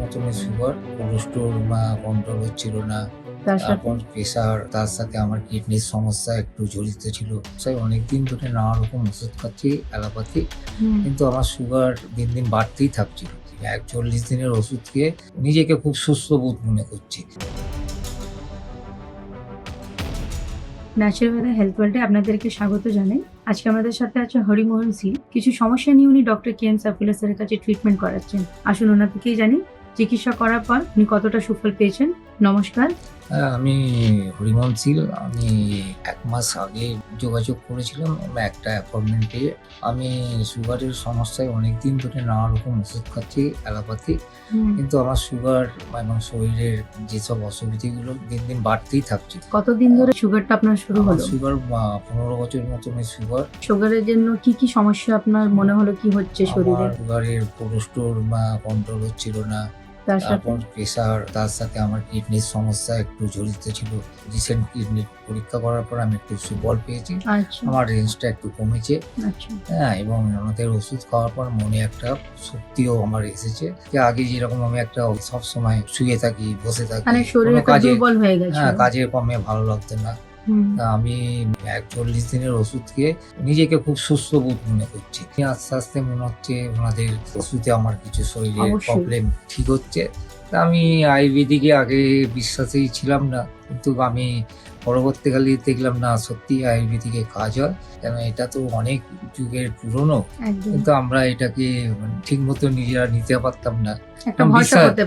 মতন sugar cholesterol বা control হচ্ছিল না। তারপর প্রেশার তার সাথে আমার কিডনির সমস্যা একটু জড়িত ছিল। তাই অনেকদিন ধরে নানা রকম ওষুধ খাচ্ছি অ্যালোপ্যাথি। কিন্তু আমার সুগার দিন দিন বাড়তেই থাকছিল। এক চল্লিশ দিনের ওষুধ খেয়ে নিজেকে খুব সুস্থ বোধ মনে করছি। ন্যাচারাল হেলথ ওয়ার্ল্ডে আপনাদেরকে স্বাগত জানাই। আজকে আমাদের সাথে আছে হরিমোহন সিং। কিছু সমস্যা নিয়ে উনি ডক্টর কে এম সাফুলাসের কাছে ট্রিটমেন্ট করাচ্ছেন। আসুন ওনার থেকেই জানি, চিকিৎসা করার পর উনি কতটা সুফল পেয়েছেন। নমস্কার। আমি হরিমন শীল আমি এক মাস আগে যোগাযোগ করেছিলাম একটা অ্যাপয়েন্টমেন্ট পেয়ে। আমি সুগারের সমস্যায় অনেক দিন ধরে নানা রকম ওষুধ খাচ্ছি অ্যালোপ্যাথি। কিন্তু আমার সুগার এবং শরীরের যেসব অসুবিধাগুলো দিন দিন বাড়তেই থাকছে। কতদিন ধরে সুগারটা আপনার শুরু হলো? সুগার পনেরো বছর মতন সুগার। সুগারের জন্য কি কি সমস্যা আপনার মনে হলো কি হচ্ছে শরীরে? সুগারের কোলেস্ট্রল বা কন্ট্রোল হচ্ছিল না। তারপর প্রেশার তার সাথে আমার কিডনির সমস্যা একটু জড়িত ছিল। রিসেন্ট কিডনি পরীক্ষা করার পর আমি একটু সুবল পেয়েছি। আচ্ছা। আমার রেঞ্জটা একটু কমেছে। আচ্ছা। হ্যাঁ এবং আমাদের ওষুধ খাওয়ার পর মনে একটা শক্তিও আমার এসেছে যে আগে যেরকম আমি একটা সব সময় শুয়ে থাকি বসে থাকি মানে কাজে হয়ে কাজের কমে ভালো লাগতো না। আমি এক চল্লিশ দিনের ওষুধ খেয়ে নিজেকে খুব সুস্থ বোধ মনে করছি। আস্তে আস্তে মনে হচ্ছে ওনাদের ওষুধে আমার কিছু শরীরের প্রবলেম ঠিক হচ্ছে। আমি আয়ুর্বেদিকে আগে বিশ্বাসেই ছিলাম না কিন্তু আমি পরবর্তীকালে দেখলাম না সত্যি আয়ুর্বেদিকে কাজ হয়। কেন এটা তো অনেক যুগের পুরনো। কিন্তু আমরা এটাকে ঠিক মতো নিজেরা নিতে পারতাম না।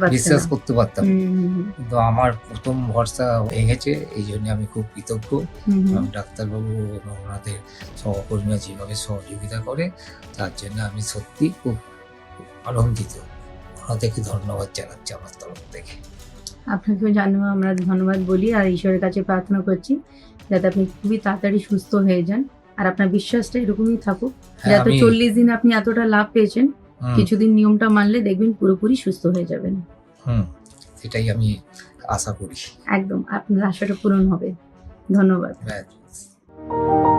বিশ্বাস করতে পারতাম কিন্তু আমার প্রথম ভরসা ভেঙেছে এই জন্য আমি খুব কৃতজ্ঞ। এবং ডাক্তারবাবু এবং ওনাদের সহকর্মীরা যেভাবে সহযোগিতা করে তার জন্য আমি সত্যি খুব আনন্দিত। ওনাদেরকে ধন্যবাদ জানাচ্ছি আমার তরফ থেকে। আপনাকেও জানো আমরা ধন্যবাদ বলি আর ঈশ্বরের কাছে প্রার্থনা করছি যাতে আপনি খুবই তাড়াতাড়ি সুস্থ হয়ে যান। আর আপনার বিশ্বাসটা এরকমই থাকুক। হ্যাঁ, যাতে চল্লিশ দিন আপনি এতটা লাভ পেয়েছেন কিছুদিন নিয়মটা মানলে দেখবেন পুরোপুরি সুস্থ হয়ে যাবেন। হুম, এটাই আমি আশা করি। একদম আপনার আশাটা পূরণ হবে। ধন্যবাদ। ব্যাস।